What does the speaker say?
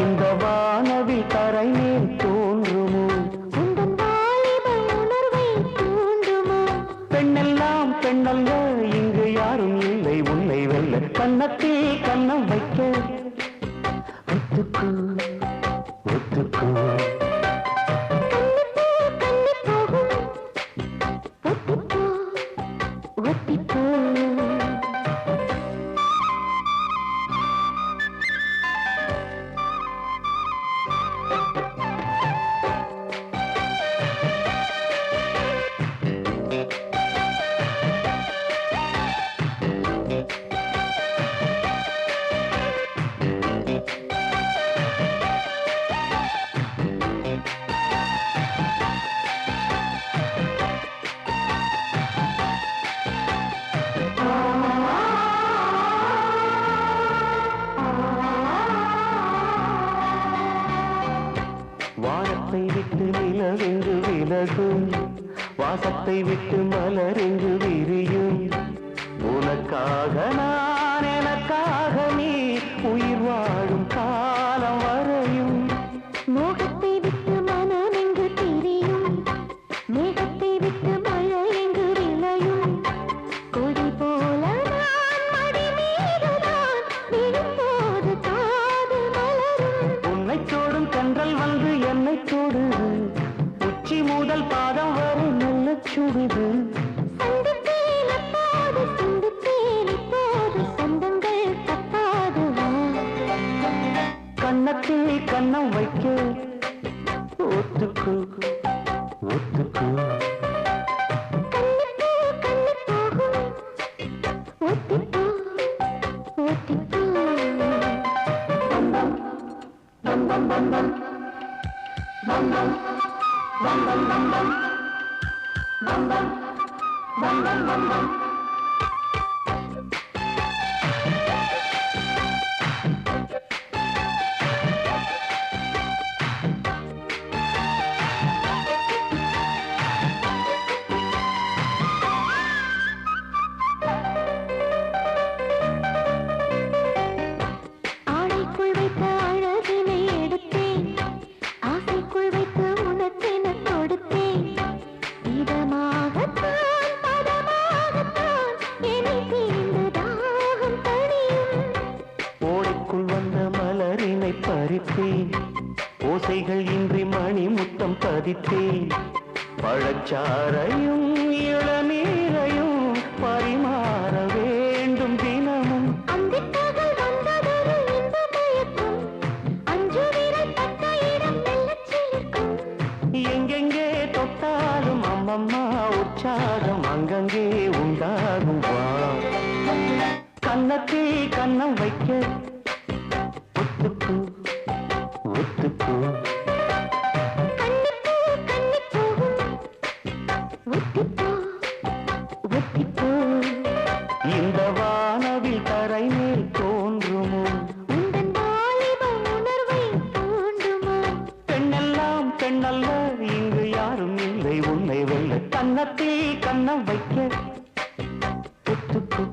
இந்த வானவில் கரைமேல் தோன்றுமோ? பெண்ணெல்லாம் பெண்ணல்ல இங்கு யாரும் இல்லை உன்னை வெல்ல கன்னத்தில் கண்ணம் வைக்க. விட்டு நிலவெங்கு விலகும். வாசத்தை விட்டு மலரெங்கு விரியும். உனக்காக நான் எனக்காக நீ உயிர் வாழும் காலம் வரையும். மோகத்தை விட்டு மனம் எங்கு தெரியும்? மேகத்தை கன்னம் வைக்க. ஒத்துக்கு ஒத்துக்கு கண்ணுக்கு கண்ணு போகும் ஒத்திப்போ ஒத்திப்போ ஆடைக்குள் பறித்தேன் ஓசைகள் இன்றி மணி முத்தம் பதித்தேன் பழச்சாரையும் இளநீரையும் பரிமாற வேண்டும் தினமும். எங்கெங்கே தொட்டாலும் அம்மம்மா உற்சாகம் அங்கங்கே உண்டாகும். வா. கன்னத்தில் கன்னம் வைக்க தரை மேல் தோன்றுமோ பெண்ணெல்லாம் பெண்ணல்ல இங்கு யாரும் இல்லை. உன்னை வெல்ல கன்னத்தில் கன்னம் வைக்க. ஒத்துக்கு